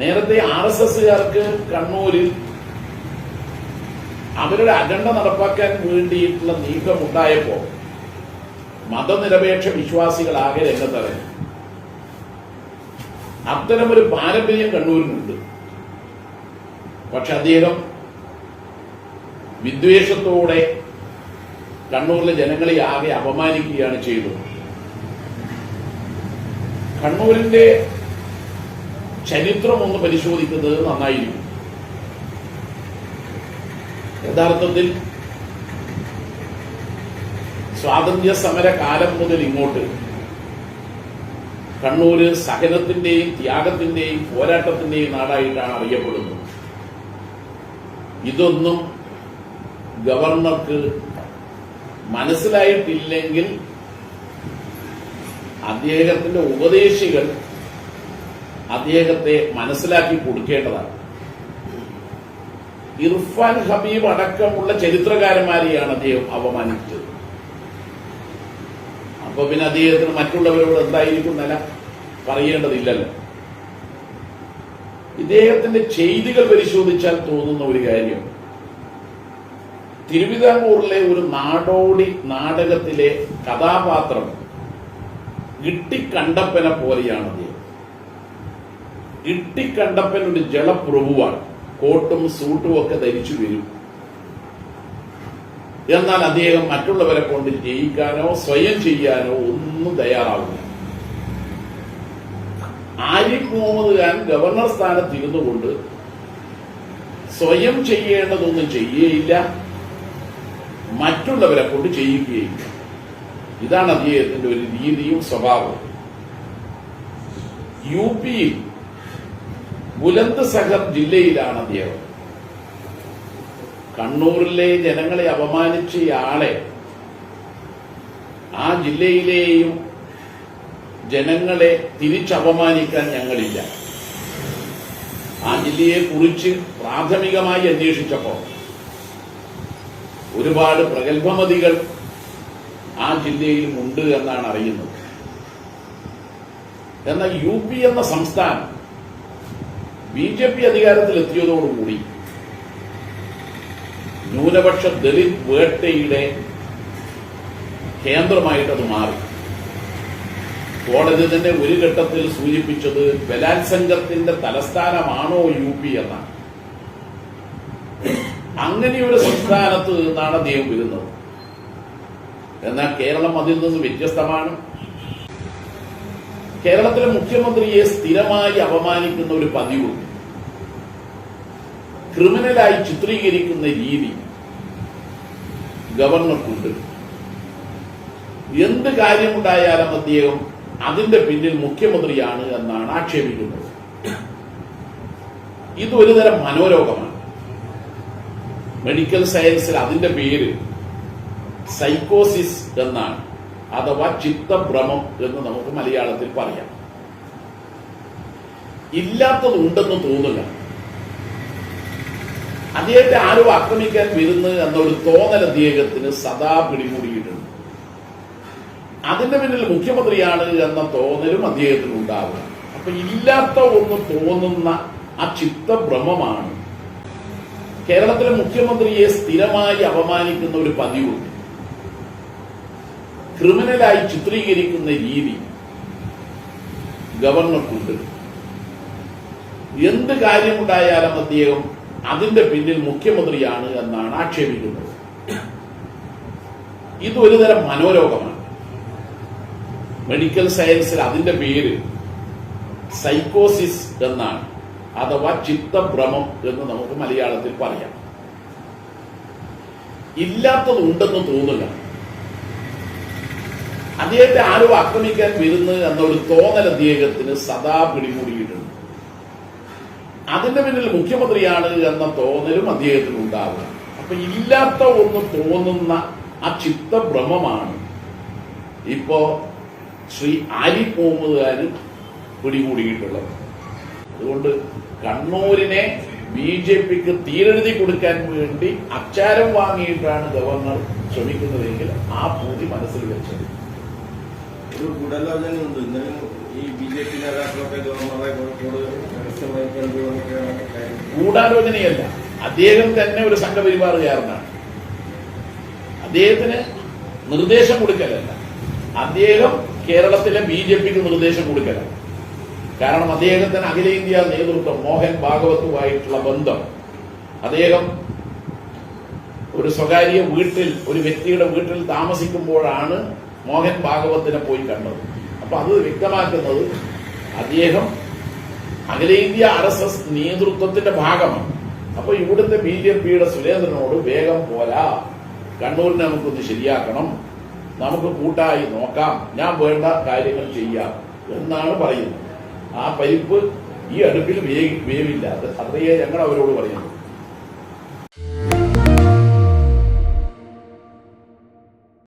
നേരത്തെ R S എസുകാർക്ക് കണ്ണൂരിൽ അവരുടെ അജണ്ട നടപ്പാക്കാൻ വേണ്ടിയിട്ടുള്ള നീക്കം ഉണ്ടായപ്പോ മതനിരപേക്ഷ വിശ്വാസികളാകെ രംഗത്തറിഞ്ഞു അത്തരമൊരു പാരമ്പര്യം കണ്ണൂരിനുണ്ട്. പക്ഷെ അദ്ദേഹം വിദ്വേഷത്തോടെ കണ്ണൂരിലെ ജനങ്ങളെ ആകെ അപമാനിക്കുകയാണ് ചെയ്തത്. കണ്ണൂരിന്റെ ചരിത്രം ഒന്ന് പരിശോധിക്കുന്നത് നന്നായിരിക്കും. യഥാർത്ഥത്തിൽ സ്വാതന്ത്ര്യ സമര കാലം മുതൽ ഇങ്ങോട്ട് കണ്ണൂര് സഹനത്തിന്റെയും ത്യാഗത്തിന്റെയും പോരാട്ടത്തിന്റെയും നാടായിട്ടാണ് അറിയപ്പെടുന്നത്. ഇതൊന്നും ഗവർണർക്ക് മനസ്സിലായിട്ടില്ലെങ്കിൽ അദ്ദേഹത്തിന്റെ ഉപദേശികൾ അദ്ദേഹത്തെ മനസ്സിലാക്കി കൊടുക്കേണ്ടതാണ്. ഇർഫാൻ ഹബീബ് അടക്കമുള്ള ചരിത്രകാരന്മാരെയാണ് അദ്ദേഹം അപമാനിച്ചത്. അപ്പൊ പിന്നെ അദ്ദേഹത്തിന് മറ്റുള്ളവരോട് എന്തായിരിക്കും നില? പറയേണ്ടതില്ലല്ലോ. ഇദ്ദേഹത്തിന്റെ ചെയ്തികൾ പരിശോധിച്ചാൽ തോന്നുന്ന ഒരു കാര്യം. തിരുവിതാംകൂറിലെ ഒരു നാടോടി നാടകത്തിലെ കഥാപാത്രം ഇട്ടിക്കണ്ടപ്പനെ പോലെയാണ് അദ്ദേഹം. ഇട്ടിക്കണ്ടപ്പൻ ഒരു ജലപ്രഭുവാണ്. കോട്ടും സൂട്ടും ഒക്കെ ധരിച്ചു വരും. എന്നാൽ അദ്ദേഹം മറ്റുള്ളവരെ കൊണ്ട് ജയിക്കാനോ സ്വയം ചെയ്യാനോ ഒന്നും തയ്യാറാവില്ല ആരിഫ് മുഹമ്മദ് ഖാൻ ഗവർണർ സ്ഥാനത്ത് ഇരുന്നുകൊണ്ട് സ്വയം ചെയ്യേണ്ടതൊന്നും ചെയ്യുകയില്ല മറ്റുള്ളവരെ കൊണ്ട് ചെയ്യിക്കുകയില്ല. ഇതാണ് അദ്ദേഹത്തിന്റെ ഒരു രീതിയും സ്വഭാവവും. യു പിയിൽ ബുലന്ദ് സഹർ ജില്ലയിലാണ് അദ്ദേഹം. കണ്ണൂരിലെ ജനങ്ങളെ അപമാനിച്ച ആളെ ആ ജില്ലയിലെയും ജനങ്ങളെ തിരിച്ചപമാനിക്കാൻ ഞങ്ങളില്ല. ആ ജില്ലയെ കുറിച്ച് പ്രാഥമികമായി അന്വേഷിച്ചപ്പോൾ ഒരുപാട് പ്രഗത്ഭമതികൾ ആ ജില്ലയിലും ഉണ്ട് എന്നാണ് അറിയുന്നത്. എന്നാൽ യു പി എന്ന സംസ്ഥാനം ബി ജെ പി അധികാരത്തിലെത്തിയതോടുകൂടി ന്യൂനപക്ഷ ദളിത് വേട്ടയുടെ കേന്ദ്രമായിട്ടത് മാറി. കോടതി തന്നെ ഒരു ഘട്ടത്തിൽ സൂചിപ്പിച്ചത് ബലാത്സംഗത്തിന്റെ തലസ്ഥാനമാണോ യു പി എന്നാണ്. അങ്ങനെയൊരു സംസ്ഥാനത്ത് നിന്നാണ് അദ്ദേഹം വരുന്നത്. എന്നാൽ കേരളം അതിൽ നിന്ന് വ്യത്യസ്തമാണ്. കേരളത്തിലെ മുഖ്യമന്ത്രിയെ സ്ഥിരമായി അപമാനിക്കുന്ന ഒരു പതിവുണ്ട് ക്രിമിനലായി ചിത്രീകരിക്കുന്ന രീതി ഗവർണർക്കുണ്ട്. എന്ത് കാര്യമുണ്ടായാലും അദ്ദേഹം അതിന്റെ പിന്നിൽ മുഖ്യമന്ത്രിയാണ് എന്നാണ് ആക്ഷേപിക്കുന്നത്. ഇത് ഒരുതരം മനോരോഗമാണ്. മെഡിക്കൽ സയൻസിൽ അതിന്റെ പേര് സൈക്കോസിസ് എന്നാണ്. അഥവാ ചിത്തഭ്രമം എന്ന് നമുക്ക് മലയാളത്തിൽ പറയാം. ഇല്ലാത്തതുണ്ടെന്ന് തോന്നുക അദ്ദേഹത്തെ ആരും ആക്രമിക്കാൻ വരുന്നു എന്നൊരു തോന്നൽ അദ്ദേഹത്തിന് സദാ പിടികൂടിയിട്ടുണ്ട് അതിന്റെ പിന്നിൽ മുഖ്യമന്ത്രിയാണ് എന്ന തോന്നലും അദ്ദേഹത്തിന് ഉണ്ടാവുക അപ്പൊ ഇല്ലാത്ത ഒന്ന് തോന്നുന്ന ആ ചിത്തഭ്രമമാണ്. കേരളത്തിലെ മുഖ്യമന്ത്രിയെ സ്ഥിരമായി അപമാനിക്കുന്ന ഒരു പതിവുണ്ട്. ക്രിമിനലായി ചിത്രീകരിക്കുന്ന രീതി ഗവർണർക്കുണ്ട്. എന്ത് കാര്യമുണ്ടായാലും അദ്ദേഹം അതിന്റെ പിന്നിൽ മുഖ്യമന്ത്രിയാണ് എന്നാണ് ആക്ഷേപിക്കുന്നത്. ഇത് ഒരുതരം മനോരോഗമാണ്. മെഡിക്കൽ സയൻസിൽ അതിന്റെ പേര് സൈക്കോസിസ് എന്നാണ് അഥവാ ചിത്തഭ്രമം എന്ന് നമുക്ക് മലയാളത്തിൽ പറയാം. ഇല്ലാത്തതുണ്ടെന്ന് തോന്നുക അദ്ദേഹത്തെ ആരോ ആക്രമിക്കാൻ വരുന്നു എന്നൊരു തോന്നൽ അദ്ദേഹത്തിന് സദാ പിടികൂടിയിട്ടുണ്ട്. അതിന്റെ പിന്നിൽ മുഖ്യമന്ത്രിയാണ് എന്ന തോന്നലും അദ്ദേഹത്തിന് ഉണ്ടാവുക അപ്പൊ ഇല്ലാത്ത ഒന്ന് തോന്നുന്ന ആ ചിത്തഭ്രമമാണ് ഇപ്പോ ശ്രീ ആരിഫ് മുഹമ്മദ് പിടികൂടിയിട്ടുള്ളത്. അതുകൊണ്ട് കണ്ണൂരിനെ ബി ജെ പിക്ക് തീരെഴുതി കൊടുക്കാൻ വേണ്ടി അച്ചാരം വാങ്ങിയിട്ടാണ് ഗവർണർ ശ്രമിക്കുന്നതെങ്കിൽ ആ പൂതി മനസ്സിൽ വെച്ചത്. ഒരു ഉണ്ട് ഇന്നലെ ഈ ബി ജെ പി നേതാക്കളൊക്കെ ഗവർണറെ ഗൂഢാലോചനയല്ല. അദ്ദേഹം തന്നെ ഒരു സംഘപരിവാറുകാരനാണ്. അദ്ദേഹത്തിന് നിർദ്ദേശം കൊടുക്കലല്ല. അദ്ദേഹം കേരളത്തിലെ ബി ജെ പിക്ക് നിർദ്ദേശം കൊടുക്കലാണ്. കാരണം അദ്ദേഹത്തിന് അഖിലേന്ത്യാ നേതൃത്വം മോഹൻ ഭാഗവത്തുമായിട്ടുള്ള ബന്ധം. അദ്ദേഹം ഒരു സ്വകാര്യ വീട്ടിൽ ഒരു വ്യക്തിയുടെ വീട്ടിൽ താമസിക്കുമ്പോഴാണ് മോഹൻ ഭാഗവത്തിനെ പോയി കണ്ടത്. അപ്പൊ അത് വ്യക്തമാക്കുന്നത് അദ്ദേഹം അഖിലേന്ത്യാ ആർ എസ് എസ് നേതൃത്വത്തിന്റെ ഭാഗമാണ്. അപ്പൊ ഇവിടുത്തെ ബി ജെ പിയുടെ സുരേന്ദ്രനോട് വേഗം പോരാ. കണ്ണൂരിനെ നമുക്കൊന്ന് ശരിയാക്കണം. നമുക്ക് കൂട്ടായി നോക്കാം. ഞാൻ വേണ്ട കാര്യങ്ങൾ ചെയ്യാം എന്നാണ് പറയുന്നത്. ആ പരിപ്പ് ഈ അടുപ്പിൽ വേവില്ല. അത് അത്രയേ ഞങ്ങൾ അവരോട് പറയുന്നു